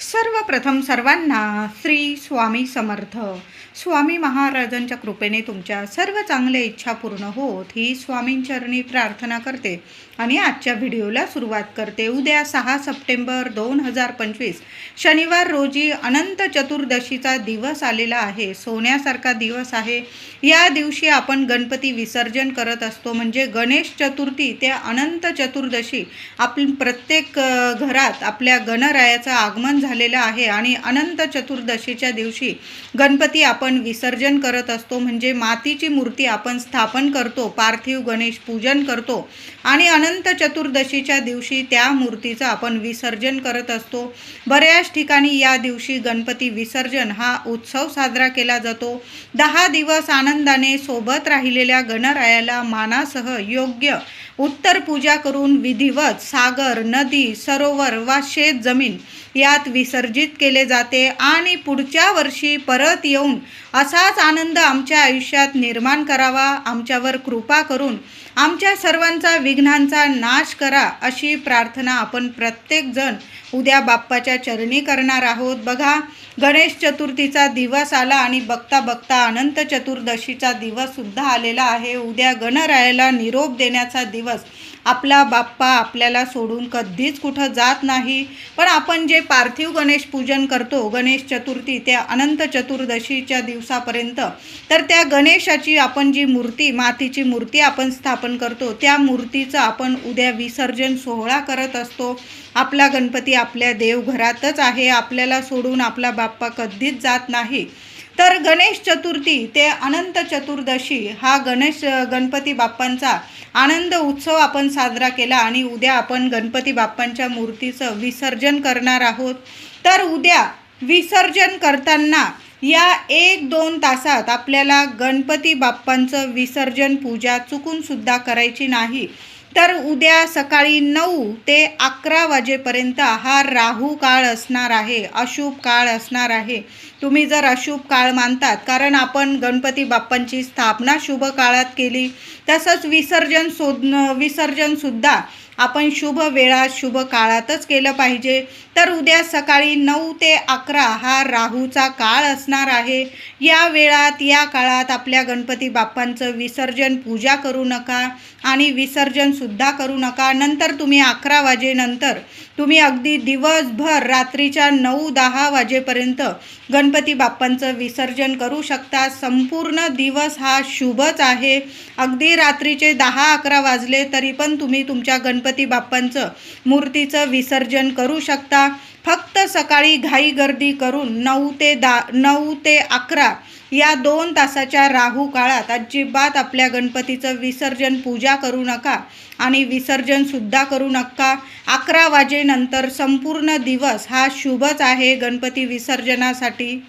सर्वप्रथम सर्वांना श्री स्वामी समर्थ. स्वामी महाराजांच्या कृपेने तुमच्या सर्व चांगल्या इच्छा पूर्ण होत ही स्वामींचरणी प्रार्थना करते. आणि आजच्या व्हिडिओला सुरुवात करते. उद्या सहा सप्टेंबर दोन हजार पंचवीस शनिवार रोजी अनंत चतुर्दशीचा दिवस आलेला आहे. सोन्यासारखा दिवस आहे. या दिवशी आपण गणपती विसर्जन करत असतो. म्हणजे गणेश चतुर्थी ते अनंत चतुर्दशी आपण प्रत्येक घरात आपल्या गणरायाचं आगमन झालेलं आहे आणि अनंत चतुर्दशीच्या दिवशी गणपती आपण विसर्जन करत असतो. म्हणजे मातीची मूर्ती आपण स्थापन करतो पार्थिव गणेश पूजन करतो आणि अनंत चतुर्दशीच्या दिवशी त्या मूर्तीचं आपण विसर्जन करत असतो. बऱ्याच ठिकाणी या दिवशी गणपती विसर्जन हा उत्सव साजरा केला जातो. दहा दिवस आनंदाने सोबत राहिलेल्या गणरायाला मानासह योग्य उत्तर पूजा करून विधिवत सागर नदी सरोवर वा शेत जमीन यात विसर्जित केले जाते आणि पुढच्या वर्षी परत येऊन असाच आनंद आमच्या आयुष्यात निर्माण करावा. आमच्यावर कृपा करून आमच्या सर्वांचा विघ्नांचा नाश करा अशी प्रार्थना आपण प्रत्येकजण उद्या बाप्पाच्या चरणी करणार आहोत. बघा गणेश चतुर्थीचा दिवस आला आणि बघता बघता अनंत चतुर्दशीचा दिवससुद्धा आलेला आहे. उद्या गणरायाला निरोप देण्याचा दिवस. आपला बाप्पा आपल्याला सोडून कधीच कुठं जात नाही. पण आपण जे पार्थिव गणेश पूजन करतो गणेश चतुर्थी त्या अनंत चतुर्दशीच्या दिवसापर्यंत तर त्या गणेशाची आपण जी मूर्ती मातीची मूर्ती आपण स्थापन करतो त्या मूर्तीचं आपण उद्या विसर्जन सोहळा करत असतो. आपला गणपती आपल्या देवघरातच आहे. आपल्याला सोडून आपला बाप्पा कधीच जात नाही. तर गणेश चतुर्थी ते अनंत चतुर्दशी हा गणेश गणपती बाप्पांचा आनंद उत्सव आपण साजरा केला आणि उद्या आपण गणपती बाप्पांच्या मूर्तीचं विसर्जन करणार आहोत. तर उद्या विसर्जन करताना या एक दोन तासात आपल्याला गणपती बाप्पांचं विसर्जन पूजा चुकूनसुद्धा करायची नाही. तर उद्या सकाळी नऊ ते अकरा वाजेपर्यंत हा राहू काळ असणार आहे अशुभ काळ असणार आहे. तुम्ही जर अशुभ काळ मानतात कारण आपण गणपती बाप्पांची स्थापना शुभ काळात केली तसंच विसर्जन शोध विसर्जनसुद्धा आपण शुभ वेळा शुभ काळातच केलं पाहिजे. तर उद्या सकाळी नऊ ते अकरा हा राहूचा काळ असणार आहे. या वेळात या काळात आपल्या गणपती बाप्पांचं विसर्जन पूजा करू नका आणि विसर्जनसुद्धा करू नका. नंतर तुम्ही अकरा वाजेनंतर तुम्ही अगदी दिवसभर रात्रीच्या नऊ दहा वाजेपर्यंत गणपती बाप्पांचं विसर्जन करू शकता. संपूर्ण दिवस हा शुभच आहे. अगदी रात्रीचे दहा अकरा वाजले तरी पण तुम्ही तुमच्या गणपती बाप्पांचं मूर्तीचं विसर्जन करू शकता. फक्त सकाळी घाई गर्दी करून नऊ ते दा नऊ ते अकरा या दोन तासाच्या राहू काळात अजिबात आपल्या गणपतीचं विसर्जन पूजा करू नका आणि विसर्जनसुद्धा करू नका. अकरा वाजेनंतर संपूर्ण दिवस हा शुभच आहे गणपती विसर्जनासाठी.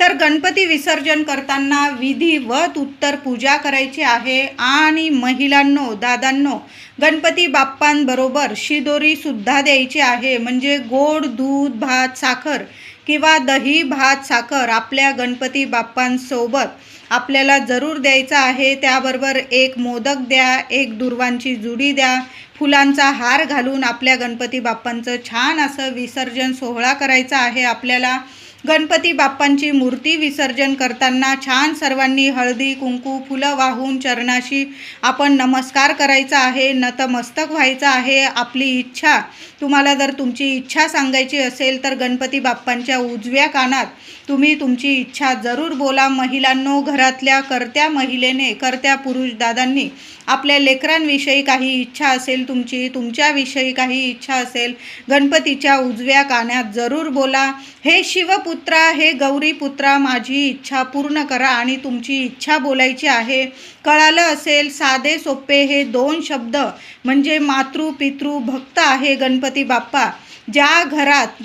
तर गणपती विसर्जन करताना विधिवत उत्तर पूजा करायची आहे. आणि महिलांनो दादांनो गणपती बाप्पांबरोबर शिदोरीसुद्धा द्यायची आहे. म्हणजे गोड दूध भात साखर किंवा दही भात साखर आपल्या गणपती बाप्पांसोबत आपल्याला जरूर द्यायचं आहे. त्याबरोबर एक मोदक द्या एक दुर्वांची जुडी द्या. फुलांचा हार घालून आपल्या गणपती बाप्पांचं छान असं विसर्जन सोहळा करायचा आहे आपल्याला. गणपती बाप्पांची मूर्ती विसर्जन करताना छान सर्वांनी हळदी कुंकू फुलं वाहून चरणाशी आपण नमस्कार करायचा आहे नतमस्तक व्हायचं आहे आपली इच्छा. तुम्हाला जर तुमची इच्छा सांगायची असेल तर गणपती बाप्पांच्या उजव्या कानात तुम्ही तुमची इच्छा जरूर बोला. महिलांनो घरातल्या करत्या महिलेने करत्या पुरुष दादांनी आपल्या लेकरांविषयी काही इच्छा असेल तुमची तुमच्याविषयी काही इच्छा असेल गणपतीच्या उजव्या कानात जरूर बोला. हे पुत्रा हे गौरी पुत्रा माझी इच्छा पूर्ण करा आणि तुमची इच्छा बोलायची आहे. कळालं असेल साधे सोपे हे दोन शब्द म्हणजे मातृ पितृ भक्त आहे गणपती बाप्पा. ज्या घरात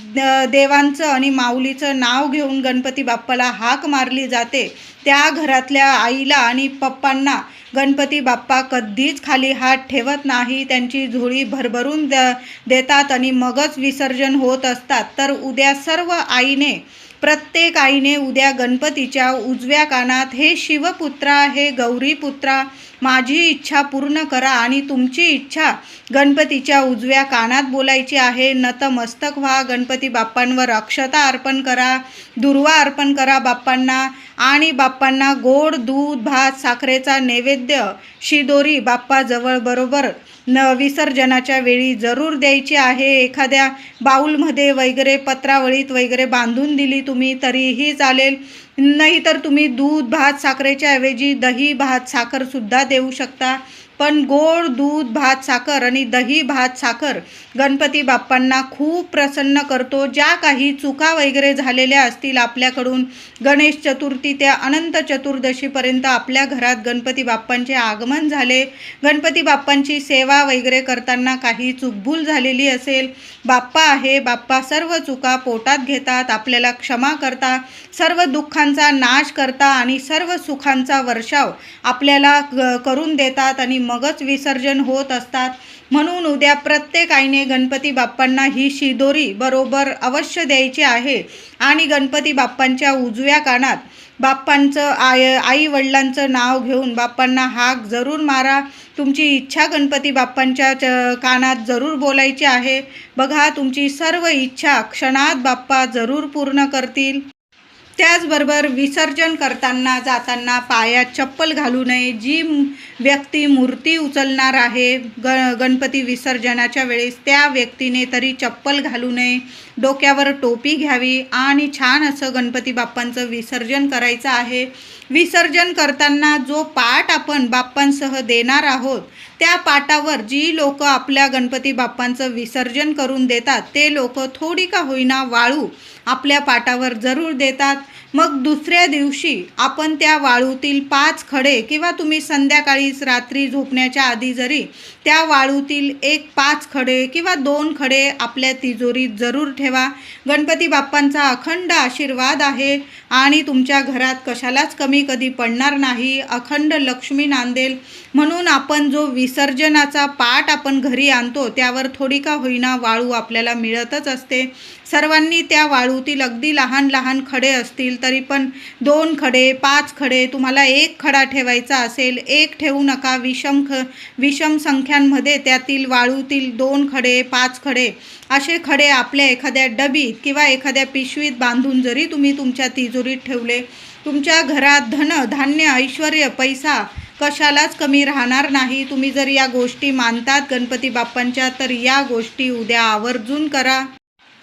देवांचं आणि माऊलीचं नाव घेऊन गणपती बाप्पाला हाक मारली जाते त्या घरातल्या आईला आणि पप्पांना गणपती बाप्पा कधीच खाली हात ठेवत नाही. त्यांची झोळी भरभरून द देतात आणि मगच विसर्जन होत असतात. तर उद्या सर्व आईने प्रत्येक आईने उद्या गणपतीच्या उजव्या कानात हे शिवपुत्रा हे गौरीपुत्रा माझी इच्छा पूर्ण करा आणि तुमची इच्छा गणपतीच्या उजव्या कानात बोलायची आहे. नतमस्तक व्हा गणपती बाप्पांवर अक्षता अर्पण करा दुर्वा अर्पण करा बाप्पांना. आणि बाप्पांना गोड दूध भात साखरेचा नैवेद्य शिदोरी बाप्पाजवळ बरोबर न विसर्जनाच्या वेळी जरूर द्यायची आहे. एखाद्या बाऊलमध्ये वगैरे पत्रावळीत वगैरे बांधून दिली तुम्ही तरीही चालेल. नाहीतर तुम्ही दूध भात साखरेच्या ऐवजी दही भात साखरसुद्धा देऊ शकता. पण गोड दूध भात साखर आणि दही भात साखर गणपती बाप्पांना खूप प्रसन्न करतो. ज्या काही चुका वगैरे झालेल्या असतील आपल्याकडून गणेश चतुर्थी त्या अनंत चतुर्दशीपर्यंत आपल्या घरात गणपती बाप्पांचे आगमन झाले. गणपती बाप्पांची सेवा वगैरे करताना काही चुकभूल झालेली असेल बाप्पा आहे बाप्पा सर्व चुका पोटात घेतात आपल्याला क्षमा करता सर्व दुःखांचा नाश करता आणि सर्व सुखांचा वर्षाव आपल्याला करून देतात आणि मगच विसर्जन होत असतात. म्हणून उद्या प्रत्येक आईने गणपती बाप्पांना ही शिदोरी बरोबर अवश्य द्यायची आहे. आणि गणपती बाप्पांच्या उजव्या कानात बाप्पांचं आय आई वडिलांचं नाव घेऊन बाप्पांना हाक जरूर मारा. तुमची इच्छा गणपती बाप्पांच्या च कानात जरूर बोलायची आहे. बघा तुमची सर्व इच्छा क्षणात बाप्पा जरूर पूर्ण करतील. त्याचबरोबर विसर्जन करताना जाताना पायात चप्पल घालू नये जी व्यक्ती मूर्ती उचलणार आहे ग गणपती विसर्जनाच्या वेळेस त्या व्यक्तीने तरी चप्पल घालू नये डोक्यावर टोपी घ्यावी आणि छान असं गणपती बाप्पांचं विसर्जन करायचं आहे. विसर्जन करताना जो पाठ आपण बाप बाप्पांसह देणार आहोत. त्या पाटावर जी लोक आपल्या गणपती बाप्पांचं विसर्जन करून देतात ते लोक थोडी का होईना वाळू आपल्या पाटावर जरूर देतात. मग दुसऱ्या दिवशी आपण त्या वाळूतील पाच खडे किंवा तुम्ही संध्याकाळीच रात्री झोपण्याच्या आधी जरी त्या वाळूतील एक पाच खडे किंवा दोन खडे आपल्या तिजोरीत जरूर ठेवा. गणपती बाप्पांचा अखंड आशीर्वाद आहे आणि तुमच्या घरात कशालाच कमी कधी पडणार नाही. अखंड लक्ष्मी नांदेल. म्हणून आपण जो विसर्जनाचा पाठ आपण घरी आणतो त्यावर थोडी का होईना वाळू आपल्याला मिळतच असते. सर्वांनी त्या वाळूतील अगदी लहान लहान खडे असतील तरी पण दोन खडे पाच खडे तुम्हाला एक खडा ठेवायचा असेल एक ठेवू नका. विषम ख विषम संख्यांमध्ये त्यातील वाळूतील दोन खडे पाच खडे असे खडे आपल्या एखाद्या डबीत किंवा एखाद्या पिशवीत बांधून जरी तुम्ही तुमच्या तिजोरीत ठेवले तुमच्या घरात धन धान्य ऐश्वर पैसा कशालाच कमी राहणार नाही. तुम्ही जर या गोष्टी मानतात गणपती बाप्पांच्या तर या गोष्टी उद्या आवर्जून करा.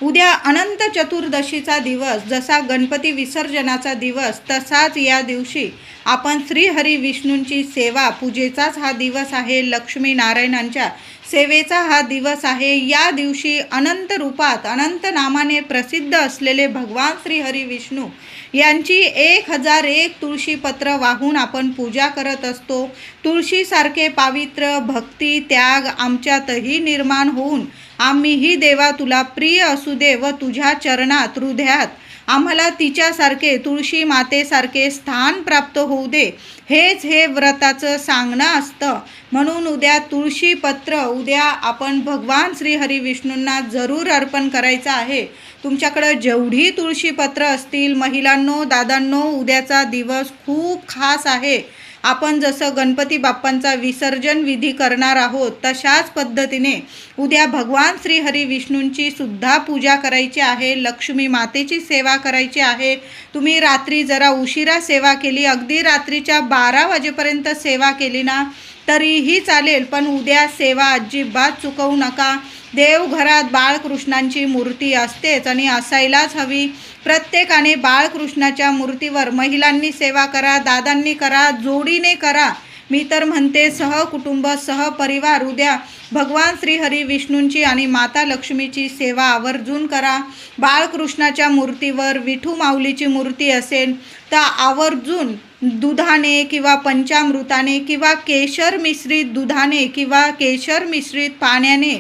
उद्या अनंत चतुर्दशीचा दिवस जसा गणपती विसर्जनाचा दिवस तसाच या दिवशी आपण श्रीहरी विष्णूंची सेवा पूजेचाच हा दिवस आहे लक्ष्मी नारायणांच्या सेवेचा हा दिवस आहे. या दिवशी अनंत रूपात अनंत नामाने प्रसिद्ध असलेले भगवान श्रीहरी विष्णू यांची एक हजार एक तुळशीपत्र वाहून आपण पूजा करत असतो. तुळशीसारखे पावित्र्य भक्ती त्याग आमच्यातही निर्माण होऊन आम्हीही देवा तुला प्रिय असू दे व तुझ्या चरणात हृदयात आम्हाला तिच्यासारखे तुळशी मातेसारखे स्थान प्राप्त होऊ दे. हेच हे व्रताचं सांगणं असतं. म्हणून उद्या तुळशीपत्र उद्या आपण भगवान श्री हरी विष्णूंना जरूर अर्पण करायचं आहे. तुमच्याकडं जेवढी तुळशीपत्र असतील महिलांनो दादांनो उद्याचा दिवस खूप खास आहे. आपण जसं गणपती बाप्पांचा विसर्जन विधी करणार आहोत तशाच पद्धतीने उद्या भगवान श्रीहरी विष्णूंची सुद्धा पूजा करायची आहे लक्ष्मी मातेची सेवा करायची आहे. तुम्ही रात्री जरा उशिरा सेवा केली अगदी रात्रीच्या बारा वाजेपर्यंत सेवा केली ना तरीही चालेल पण उद्या सेवा अजिबात चुकवू नका. देवघरात बाळकृष्णांची मूर्ती असतेच आणि असायलाच हवी. प्रत्येकाने बाळकृष्णाच्या मूर्तीवर महिलांनी सेवा करा दादांनी करा जोडीने करा. मी तर म्हणते सहकुटुंब सहपरिवार उद्या भगवान श्रीहरी विष्णूंची आणि माता लक्ष्मीची सेवा आवर्जून करा. बाळकृष्णाच्या मूर्तीवर विठू माऊलीची मूर्ती असेल तर आवर्जून दुधाने किंवा पंचामृताने किंवा केशर मिश्रित दुधाने किंवा केशर मिश्रित पाण्याने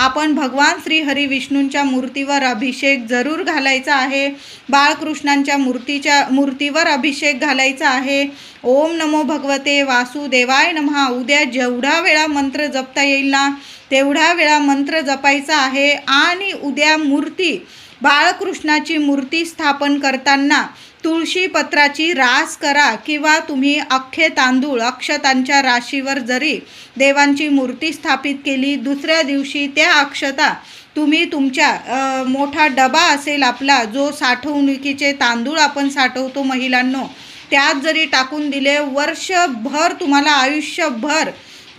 आपण भगवान श्री हरी विष्णूंच्या मूर्तीवर अभिषेक जरूर घालायचा आहे. बाळकृष्णांच्या मूर्तीच्या मूर्तीवर अभिषेक घालायचा आहे. ओम नमो भगवते वासुदेवाय नमहा. उद्या जेवढा वेळा मंत्र जपता येईल ना तेवढा वेळा मंत्र जपायचा आहे. आणि उद्या मूर्ती बाळकृष्णाची मूर्ती स्थापन करताना तुळशीपत्राची रास करा किंवा तुम्ही अख्खे तांदूळ अक्षतांच्या राशीवर जरी देवांची मूर्ती स्थापित केली दुसऱ्या दिवशी त्या अक्षता तुम्ही तुमच्या मोठा डबा असेल आपला जो साठवणुकीचे तांदूळ आपण साठवतो महिलांनो त्यात जरी टाकून दिले वर्षभर तुम्हाला आयुष्यभर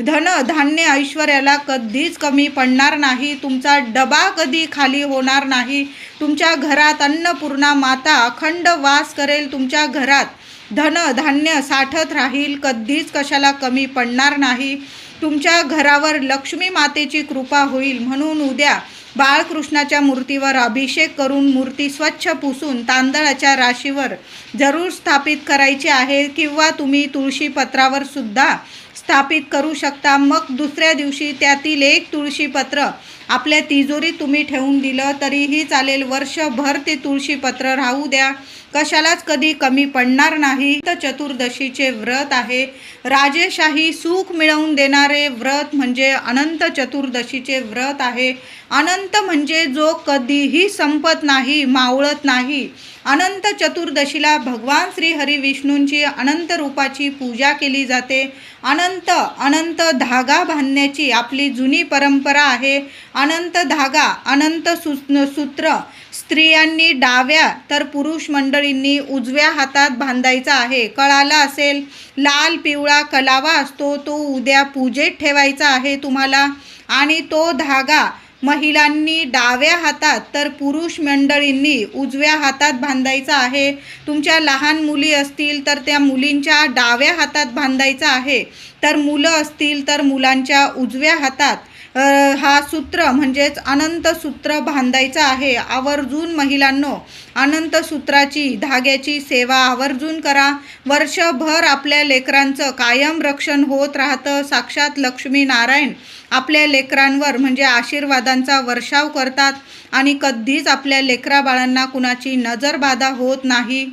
धन धान्य ऐश्वर्याला कधीच कमी पडणार नाही. तुमचा डबा कधी खाली होणार नाही. तुमच्या घरात अन्नपूर्णा माता अखंड वास करेल तुमच्या घरात. धन धान्य साठत राहील कधीच कशाला कमी पडणार नाही. तुमच्या घरावर लक्ष्मी मातेची कृपा होईल. म्हणून उद्या बाळकृष्णाच्या मूर्तीवर अभिषेक करून मूर्ती स्वच्छ पुसून तांदळाच्या राशीवर जरूर स्थापित करायची आहे किंवा तुम्ही तुळशीपत्रावर सुद्धा स्थापित करू शकता. मग दुसऱ्या दिवशी त्यातील एक तुळशीपत्र आपल्या तिजोरीत तुम्ही ठेवून दिलं तरीही चालेल. वर्षभर ते तुळशीपत्र राहू द्या. कशालाच कधी कमी पडणार नाही. तर चतुर्दशीचे व्रत आहे. राजेशाही सुख मिळवून देणारे व्रत म्हणजे अनंत चतुर्दशीचे व्रत आहे. अनंत म्हणजे जो कधीही संपत नाही मावळत नाही. अनंत चतुर्दशीला भगवान श्री हरी विष्णूंची अनंत रूपाची पूजा केली जाते. अनंत अनंत धागा बांधण्याची आपली जुनी परंपरा आहे. अनंत धागा अनंत सु सूत्र स्त्रियांनी डाव्या तर पुरुष मंडळींनी उजव्या हातात बांधायचा आहे. कळाला असेल लाल पिवळा कलावा असतो तो उद्या पूजेत ठेवायचा आहे तुम्हाला. आणि तो धागा महिलांनी डाव्या हातात तर पुरुष मंडळींनी उजव्या हातात बांधायचा आहे. तुमच्या लहान मुली असतील तर त्या मुलींच्या डाव्या हातात बांधायचा आहे. तर मुलं असतील तर मुलांच्या उजव्या हातात हा सूत्र म्हणजेच अनंत सूत्र आहे. आवर्जून महिलांनो अनंत सूत्राची धाग्याची सेवा आवर्जून करा. वर्षभर आपल्या लेकरांचं कायम रक्षण होत राहतं. साक्षात लक्ष्मी नारायण आपल्या लेकरांवर म्हणजे आशीर्वादांचा वर्षाव करतात आणि कधीच आपल्या लेकराबाळांना कुणाची नजरबाधा होत नाही.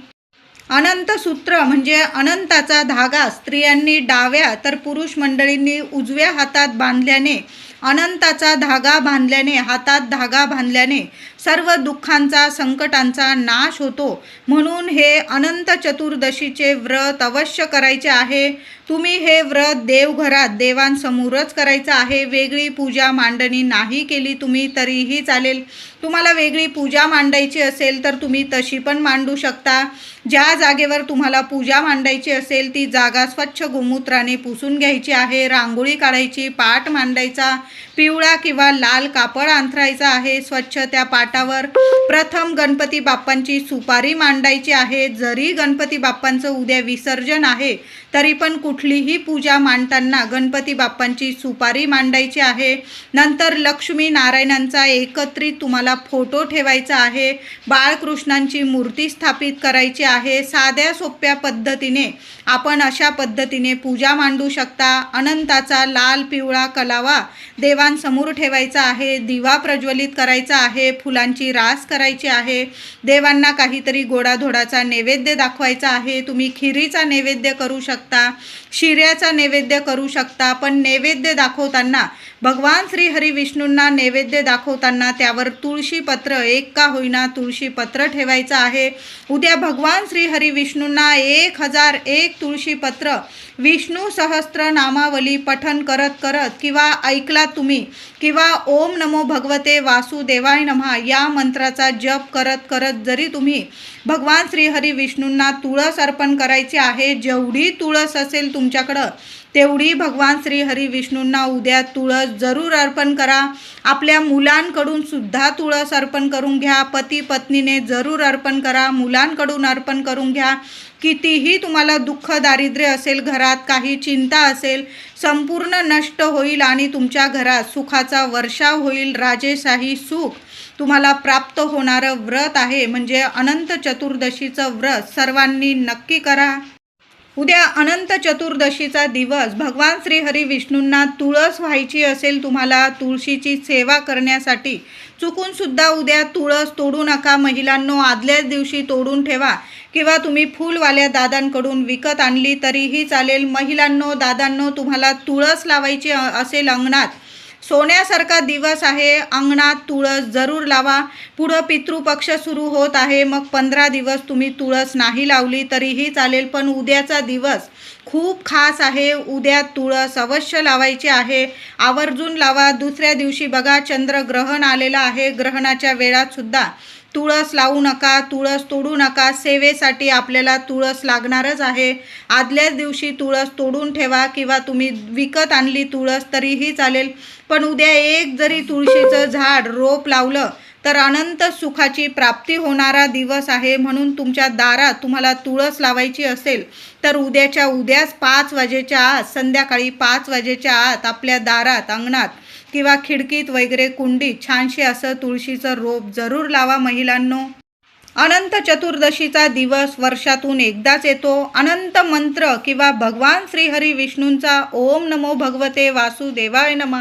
अनंत सूत्र म्हणजे अनंताचा धागा. स्त्रियांनी डाव्या तर पुरुष मंडळींनी उजव्या हातात बांधल्याने अनंताचा धागा बांधल्याने हातात धागा बांधल्याने सर्व दुःखांचा संकटांचा नाश होतो. म्हणून हे अनंत चतुर्दशीचे व्रत अवश्य करायचे आहे. तुम्ही हे व्रत देवघरात देवांसमोरच करायचं आहे. वेगळी पूजा मांडणी नाही केली तुम्ही तरीही चालेल. तुम्हाला वेगळी पूजा मांडायची असेल तर तुम्ही तशी पण मांडू शकता. ज्या जागेवर तुम्हाला पूजा मांडायची असेल ती जागा स्वच्छ गोमूत्राने पुसून घ्यायची आहे. रांगोळी काढायची पाट मांडायचा पिवळा किंवा लाल कापड अंथरायचा आहे. स्वच्छ त्या पाट ताटावर प्रथम गणपती बाप्पांची सुपारी मांडायची आहे. जरी गणपती बाप्पांचं उद्या विसर्जन आहे तरी पण कुठलीही पूजा मांडताना गणपती बाप्पांची सुपारी मांडायची आहे. नंतर लक्ष्मी नारायणांचा एकत्रित तुम्हाला फोटो ठेवायचा आहे. बाळकृष्णांची मूर्ती स्थापित करायची आहे. साध्या सोप्या पद्धतीने आपण अशा पद्धतीने पूजा मांडू शकता. अनंताचा लाल पिवळा कलावा देवांसमोर ठेवायचा आहे. दिवा प्रज्वलित करायचा आहे. फुलांची रास करायची आहे. देवांना काहीतरी गोडाधोडाचा नैवेद्य दाखवायचा आहे. तुम्ही खिरीचा नैवेद्य करू शकता. शिऱ्याचा नैवेद्य करू शकता पण नैवेद्य दाखवताना भगवान श्री हरी विष्णूंना नैवेद्य दाखवताना त्यावर तुळशी पत्र एक का होईना तुळशी पत्र ठेवायचं आहे. उद्या भगवान श्री हरी विष्णूंना एक हजार एक तुळशी पत्र विष्णू सहस्त्र नामावली पठन करत करत किंवा ऐकला तुम्ही किंवा ओम नमो भगवते वासुदेवाय नमः या मंत्राचा जप करत करत जरी तुम्ही भगवान श्रीहरी विष्णूंना तुळस अर्पण करायची आहे. जेवढी तुळस असेल तुमच्याकडं तेवढी भगवान श्रीहरी विष्णूंना उद्या तुळस जरूर अर्पण करा. आपल्या मुलांकडून सुद्धा तुळस अर्पण करून घ्या. पती पत्नीने जरूर अर्पण करा. मुलांकडून अर्पण करून घ्या. कितीही तुम्हाला दुःख दारिद्र्य असेल घरात काही चिंता असेल संपूर्ण नष्ट होईल आणि तुमच्या घरात सुखाचा वर्षाव होईल. राजेशाही सुख. तुम्हाला प्राप्त होणारं व्रत आहे म्हणजे अनंत चतुर्दशीचं व्रत सर्वांनी नक्की करा. उद्या अनंत चतुर्दशीचा दिवस. भगवान श्रीहरी विष्णूंना तुळस व्हायची असेल तुम्हाला तुळशीची सेवा करण्यासाठी. चुकूनसुद्धा उद्या तुळस तोडू नका. महिलांनो आदल्याच दिवशी तोडून ठेवा. किंवा तुम्ही फुलवाल्या दादांकडून विकत आणली तरीही चालेल. महिलांनो दादांनो तुम्हाला तुळस लावायची असेल अंगणात. सोन्यासारखा दिवस आहे. अंगणात तुळस जरूर लावा. पुढं पितृपक्ष सुरू होत आहे. मग पंधरा दिवस तुम्ही तुळस नाही लावली तरीही चालेल पण उद्याचा दिवस खूप खास आहे. उद्या तुळस अवश्य लावायची आहे. आवर्जून लावा. दुसऱ्या दिवशी बघा. चंद्रग्रहण आलेलं आहे. ग्रहणाच्या वेळात सुद्धा तुळस लावू नका तुळस तोडू नका. सेवेसाठी आपल्याला तुळस लागणारच आहे. आदल्याच दिवशी तुळस तोडून ठेवा किंवा तुम्ही विकत आणली तुळस तरीही चालेल. पण उद्या एक जरी तुळशीचं झाड रोप लावलं तर अनंत सुखाची प्राप्ती होणारा दिवस आहे. म्हणून तुमच्या दारात तुम्हाला तुळस लावायची असेल तर उद्याच्या उद्याच पाच वाजेच्या आत संध्याकाळी पाच वाजेच्या आत आपल्या दारात अंगणात किंवा खिडकीत वगैरे कुंडीत छानशी असं तुळशीचं रोप जरूर लावा महिलांनो. अनंत चतुर्दशीचा दिवस वर्षातून एकदाच येतो. अनंत मंत्र किंवा भगवान श्रीहरी विष्णूंचा ओम नमो भगवते वासुदेवाय नमा.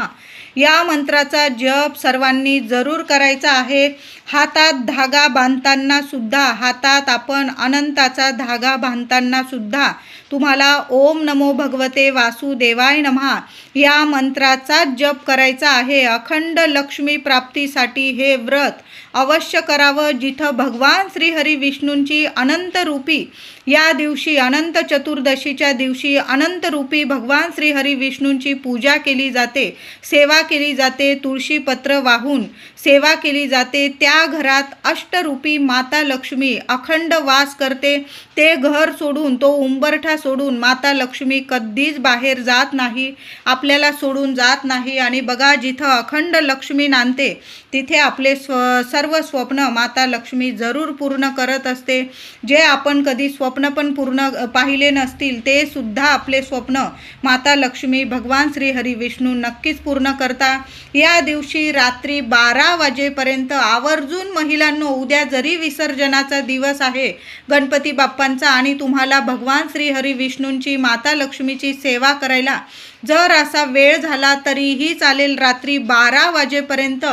या मंत्राचा जप सर्वांनी जरूर करायचा आहे. हातात धागा बांधताना सुद्धा हातात आपण अनंताचा धागा बांधताना सुद्धा तुम्हाला ओम नमो भगवते वासुदेवाय नमः. या मंत्राचा जप करायचा आहे. अखंड लक्ष्मी प्राप्तीसाठी हे व्रत अवश्य करावं जिथं भगवान श्रीहरी विष्णूंची अनंतरूपी या दिवशी अनंत चतुर्दशीच्या दिवशी अनंतरूपी भगवान श्रीहरी विष्णूंची पूजा केली जाते. सेवा केली जाते तुळशीपत्र वाहून सेवा केली जाते. त्या घरात अष्टरूपी माता लक्ष्मी अखंड वास करते. ते घर सोडून तो उंबरठा सोडून माता लक्ष्मी कधीच बाहेर जात नाही. आपल्याला सोडून जात नाही. आणि बघा जिथं अखंड लक्ष्मी नांदते तिथे आपले स्व सर्व स्वप्न माता लक्ष्मी जरूर पूर्ण करत असते. जे आपण कधी स्वप्न पण पूर्ण पाहिले नसतील ते सुद्धा आपले स्वप्न माता लक्ष्मी भगवान श्री हरी विष्णू नक्कीच पूर्ण करता. या दिवशी रात्री बारा वाजेपर्यंत आवर्जून महिलांनो उद्या जरी विसर्जनाचा दिवस आहे गणपती बाप्पांचा आणि तुम्हाला भगवान श्री हरी विष्णूंची माता लक्ष्मीची सेवा करायला जर असा वेळ झाला तरीही चालेल रात्री बारा वाजेपर्यंत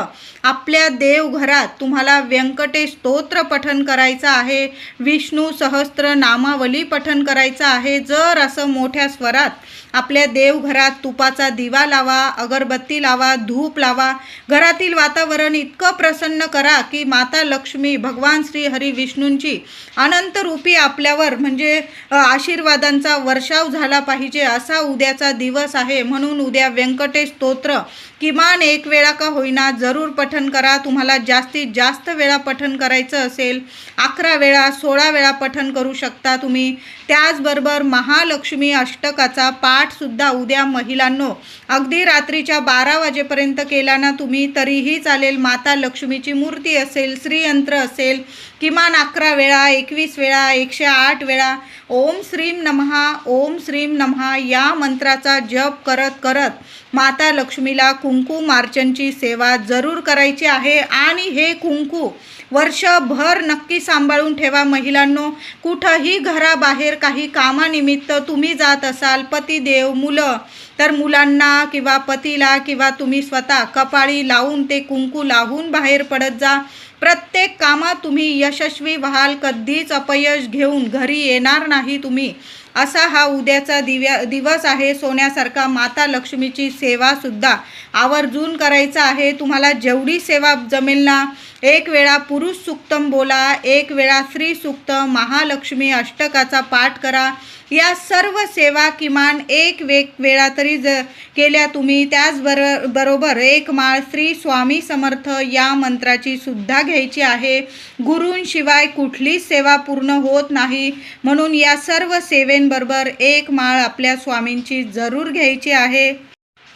आपल्या देवघरात तुम्हाला व्यंकटेश स्तोत्र पठन करायचं आहे विष्णू सहस्त्र नामावली पठन करायचं आहे जर असं मोठ्या स्वरात आपल्या देवघरात तुपाचा दिवा लावा अगरबत्ती लावा धूप लावा घरातील वातावरण इतकं प्रसन्न करा की माता लक्ष्मी भगवान श्री हरी विष्णूंची अनंतरूपी आपल्यावर म्हणजे आशीर्वादांचा वर्षाव झाला पाहिजे असा उद्याचा दिवस आहे. म्हणून उद्या व्यंकटेश स्तोत्र किमान एक वेळा का होईना जरूर पठन करा. तुम्हाला जास्तीत जास्त वेळा पठन करायचं असेल अकरा वेळा सोळा वेळा पठन करू शकता तुम्ही. त्याचबरोबर महालक्ष्मी अष्टकाचा पाठसुद्धा उद्या महिलांनो अगदी रात्रीच्या बारा वाजेपर्यंत केला ना तुम्ही तरीही चालेल. माता लक्ष्मीची मूर्ती असेल श्रीयंत्र असेल किमान अकरा वेळा एकवीस वेळा एकशे आठ वेळा ओम श्रीम नमहा ओम श्रीम नमहा या मंत्राचा जप करत करत माता लक्ष्मीला कुंकू मार्चनची सेवा जरूर करायची आहे आणि हे कुंकू वर्षभर नक्की सांभाळून ठेवा महिलांनो. कुठंही घराबाहेर काही कामानिमित्त तुम्ही जात असाल पतिदेव मुलं तर मुलांना किंवा पतीला किंवा तुम्ही स्वतः कपाळी लावून ते कुंकू लावून बाहेर पडत जा. प्रत्येक कामात तुम्ही यशस्वी व्हाल कधीच अपयश घेऊन घरी येणार नाही तुम्ही. असा हा उद्याचा दिव्या दिवस आहे. सोन्यासारखा माता लक्ष्मीची सेवासुद्धा आवर्जून करायचा आहे. तुम्हाला जेवढी सेवा जमेल ना एक वेळा पुरुष सुक्तम बोला एक वेळा स्त्री सुक्त महालक्ष्मी अष्टकाचा पाठ करा. या सर्व सेवा किमान एक वेग वेळा तरी ज केल्या तुम्ही त्याचबर बरोबर एक माळ श्री स्वामी समर्थ या मंत्राची सुद्धा घ्यायची आहे. गुरूंशिवाय कुठलीच सेवा पूर्ण होत नाही. म्हणून या सर्व सेवेंबरोबर एक माळ आपल्या स्वामींची जरूर घ्यायची आहे.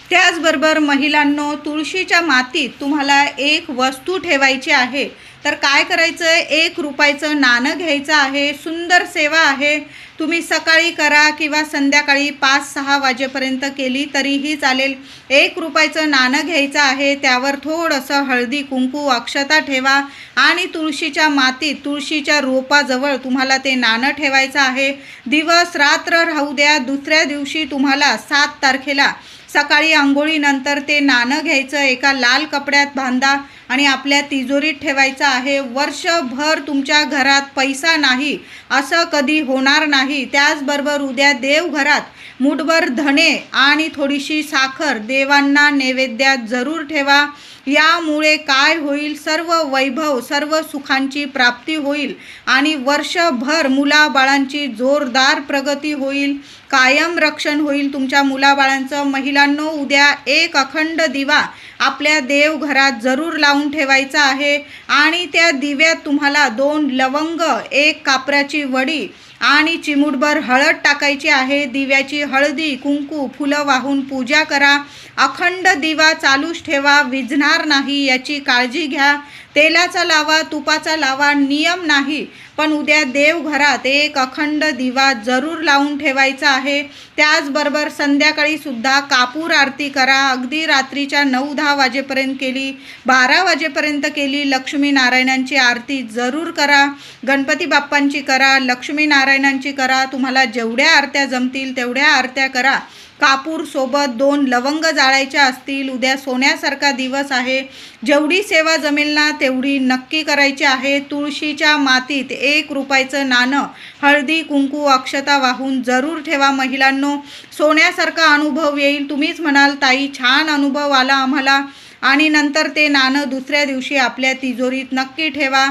त्याचबरोबर महिलांनो तुळशीच्या मातीत तुम्हाला एक वस्तू ठेवायची आहे. तर काय करायचं आहे एक रुपयाचं नाणं घ्यायचं आहे. सुंदर सेवा आहे. तुम्ही सकाळी करा किंवा संध्याकाळी पाच सहा वाजेपर्यंत केली तरीही चालेल. एक रुपयाचं नाणं घ्यायचं आहे. त्यावर थोडंसं हळदी कुंकू अक्षता ठेवा आणि तुळशीच्या मातीत तुळशीच्या रोपाजवळ तुम्हाला ते नाणं ठेवायचं आहे. दिवस रात्र राहू द्या. दुसऱ्या दिवशी तुम्हाला सात तारखेला सकाळी आंघोळीनंतर ते नाणं घ्यायचं एका लाल कपड्यात बांधा आणि आपल्या तिजोरीत ठेवायचं आहे. वर्षभर तुमच्या घरात पैसा नाही असं कधी होणार नाही. त्याचबरोबर उद्या देवघरात मुठभर धणे आणि थोडीशी साखर देवांना नैवेद्यात जरूर ठेवा. यामुळे काय होईल? सर्व वैभव सर्व सुखांची प्राप्ती होईल आणि वर्षभर मुलाबाळांची जोरदार प्रगती होईल. कायम रक्षण होईल तुमच्या मुलाबाळांचं. महिलांनो उद्या एक अखंड दिवा आपल्या देवघरात जरूर लावून ठेवायचा आहे आणि त्या दिव्यात तुम्हाला दोन लवंग एक कापराची वडी आणि चिमूटभर हळद टाकायची आहे. दिव्याची हळदी कुंकू फुलं वाहून पूजा करा. अखंड दिवा चालूच ठेवा. विझणार नाही याची काळजी घ्या. तेलाचा लावा तुपाचा लावा नियम नाही पण उद्या देवघरात एक अखंड दिवा जरूर लावून ठेवायचा आहे. त्याचबरोबर संध्याकाळीसुद्धा कापूर आरती करा. अगदी रात्रीच्या नऊ दहा वाजेपर्यंत केली बारा वाजेपर्यंत केली लक्ष्मीनारायणांची आरती जरूर करा. गणपती बाप्पांची करा लक्ष्मीनारायणांची करा. तुम्हाला जेवढ्या आरत्या जमतील तेवढ्या आरत्या करा. कापूरसोबत दोन लवंग जाळायच्या असतील उद्या सोन्यासारखा दिवस आहे. जेवढी सेवा जमेल ना तेवढी नक्की करायची आहे. तुळशीच्या मातीत एक रुपयाचं नाणं हळदी कुंकू अक्षता वाहून जरूर ठेवा महिलांनो. सोन्यासारखा अनुभव येईल तुम्हीच म्हणाल ताई छान अनुभव आला आम्हाला. आणि नंतर ते नाणं दुसऱ्या दिवशी आपल्या तिजोरीत नक्की ठेवा.